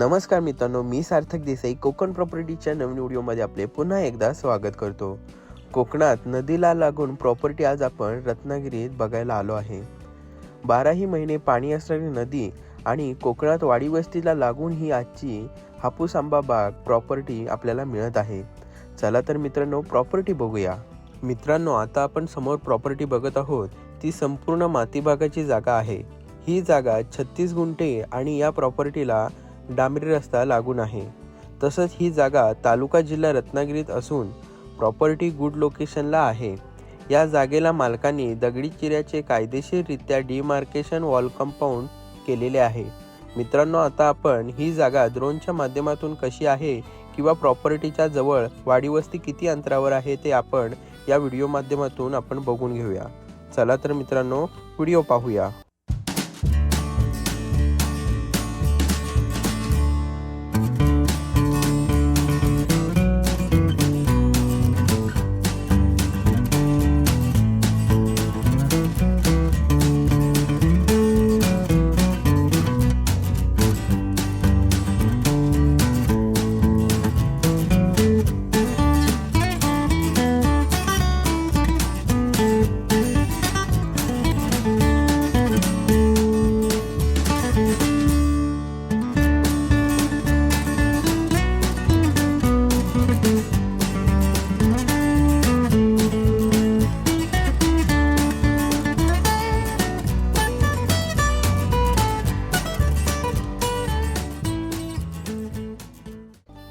नमस्कार मित्रांनो मी सार्थक देसाई. कोकण प्रॉपर्टीच्या नवीन व्हिडिओमध्ये आपले पुन्हा एकदा स्वागत करतो. कोकणात नदीला लागून प्रॉपर्टी आज आपण रत्नागिरीत बघायला आलो आहे. बाराही महिने पाणी असणारी नदी आणि कोकणात वाडी वस्तीला लागून ही आजची हापूस आंबा बाग प्रॉपर्टी आपल्याला मिळत आहे. चला तर मित्रांनो प्रॉपर्टी बघूया. मित्रांनो आता आपण समोर प्रॉपर्टी बघत आहोत. ती संपूर्ण मातीबागाची जागा आहे. ही जागा छत्तीस गुंठे आणि या प्रॉपर्टीला डांबरी रस्ता लागून आहे तसंच ही जागा तालुका जिल्हा रत्नागिरीत असून प्रॉपर्टी गुड लोकेशनला आहे. या जागेला मालकांनी दगडी चिऱ्याचे कायदेशीररित्या डिमार्केशन वॉल कंपाऊंड केलेले आहे. मित्रांनो आता आपण ही जागा ड्रोनच्या माध्यमातून कशी आहे किंवा प्रॉपर्टीच्या जवळ वाडीवस्ती किती अंतरावर आहे ते आपण या व्हिडिओ माध्यमातून आपण बघून घेऊया. चला तर मित्रांनो व्हिडिओ पाहूया.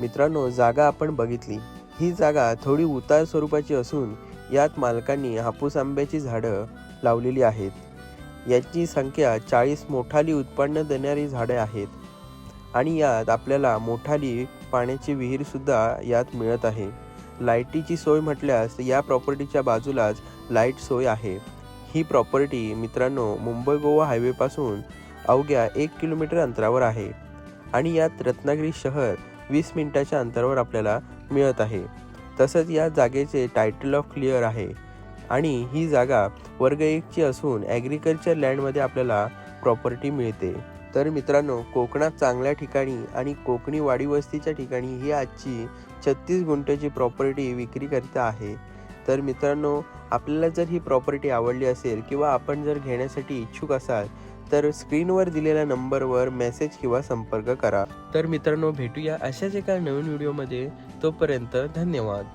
मित्रांनो जागा आपण बघितली. ही जागा थोडी उतार स्वरूपाची असून यात मालकांनी हापूस आंब्याची झाडं लावलेली आहेत. याची संख्या चाळीस मोठाली उत्पन्न देणारी झाडे आहेत. आणि यात आपल्याला मोठाली पाण्याची विहीरसुद्धा यात मिळत आहे. लाईटीची सोय म्हटल्यास या प्रॉपर्टीच्या बाजूलाच लाइट सोय आहे. ही प्रॉपर्टी मित्रांनो मुंबई गोवा हायवेपासून अवघ्या एक किलोमीटर अंतरावर आहे. आणि यात रत्नागिरी शहर वीस मिनटाच्या अंतरावर आपल्याला मिळत आहे. तसंच या जागेचे टायटल ऑफ क्लिअर आहे. आणि ही जागा वर्ग एकची असून ॲग्रिकल्चर लँडमध्ये आपल्याला प्रॉपर्टी मिळते. तर मित्रांनो कोकणात चांगल्या ठिकाणी आणि कोकणी वाडी वस्तीच्या ठिकाणी ही आजची छत्तीस गुंठ्याची प्रॉपर्टी विक्रीकरिता आहे. तर मित्रांनो आपल्याला जर ही प्रॉपर्टी आवडली असेल किंवा आपण जर घेण्यासाठी इच्छुक असाल तर स्क्रीनवर दिलेल्या नंबरवर मेसेज किंवा संपर्क करा. तर मित्रांनो भेटूया अशाच एका नवीन व्हिडिओमध्ये. तोपर्यंत धन्यवाद.